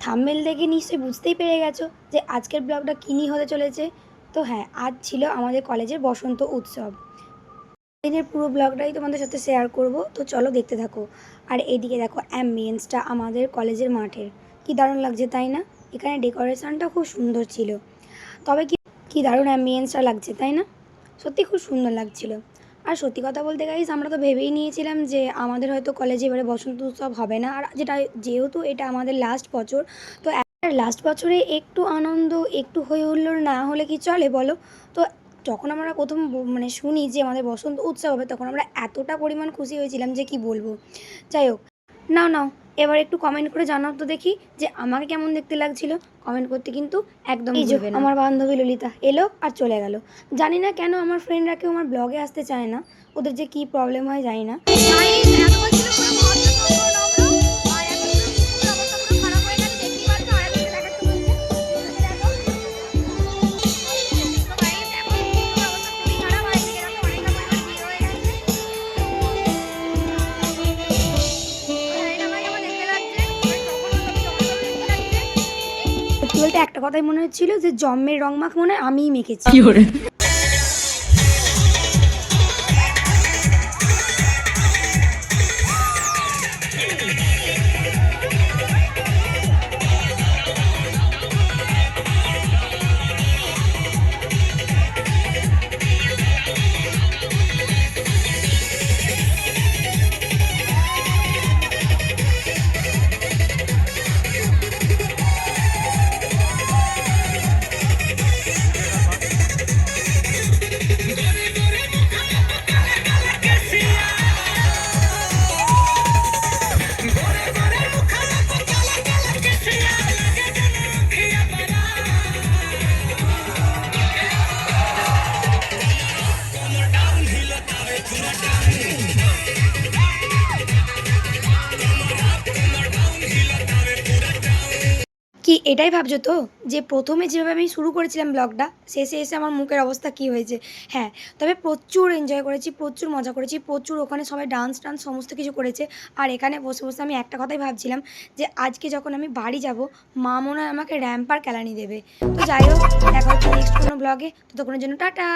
Thumbnail দেখে নিশ্চয়ই বুঝতেই পেরে গেছো যে আজকের ব্লগটা কী নিয়ে হতে চলেছে। তো হ্যাঁ আজ ছিল আমাদের কলেজের বসন্ত উৎসব। দিনের পুরো ব্লগটাই তোমাদের সাথে শেয়ার করব, তো চলো দেখতে থাকো। আর এইদিকে দেখো অ্যাম্বিয়েন্সটা আমাদের কলেজের মাঠের। কি দারুণ লাগছে, তাই না? এখানে ডেকোরেশনটা খুব সুন্দর ছিল। তবে কি কি দারুণ অ্যাম্বিয়েন্সটা লাগছে, তাই না? সত্যি খুব সুন্দর লাগছিল। আর সত্যি কথা বলতে গাইস আমরা তো ভেবেই নিয়েছিলাম যে আমাদের হয়তো কলেজে এবারে বসন্ত উৎসব হবে না। আর যেটা, যেহেতু এটা আমাদের লাস্ট বছর, তো লাস্ট বছরে একটু আনন্দ, একটু হয়ে হুল্লোড় না হলে কি চলে বলো? তো যখন আমরা প্রথম মানে শুনি যে আমাদের বসন্ত উৎসব হবে, তখন আমরা এতটা পরিমাণ খুশি হয়েছিলাম যে কি বলব? যাই হোক, নাও নাও। এবার একটু কমেন্ট করে জানাও তো দেখি যে আমাকে কেমন দেখতে লাগছিল। কমেন্ট করতে কিন্তু একদম ভুলবে না। আমার বান্ধবী ললিতা এলো আর চলে গেল। জানি না কেন আমার ফ্রেন্ডরা কেউ আমার ব্লগে আসতে চায় না। ওদের যে কি প্রবলেম হয় জানি না। একটা কথাই মনে হচ্ছিল যে জম্মের রং মাখ মনে হয় আমিই মেখেছি। কি এটাই ভাবছ তো? যে প্রথমে যেভাবে আমি শুরু করেছিলাম ব্লগটা, শেষে এসে আমার মুখের অবস্থা কি হয়েছে? হ্যাঁ তবে প্রচুর এনজয় করেছি, প্রচুর মজা করেছি, প্রচুর ওখানে সবাই ডান্স টান্স সমস্ত কিছু করেছে। আর এখানে বসে বসে আমি একটা কথাই ভাবছিলাম যে আজকে যখন আমি বাড়ি যাব, মা মনে হয় আমাকে র্যাম্পার কেলানি দেবে। তো যাই হোক, দেখা হচ্ছে নেক্সট কোনো ব্লগে তো ততক্ষণের জন্য টাটা!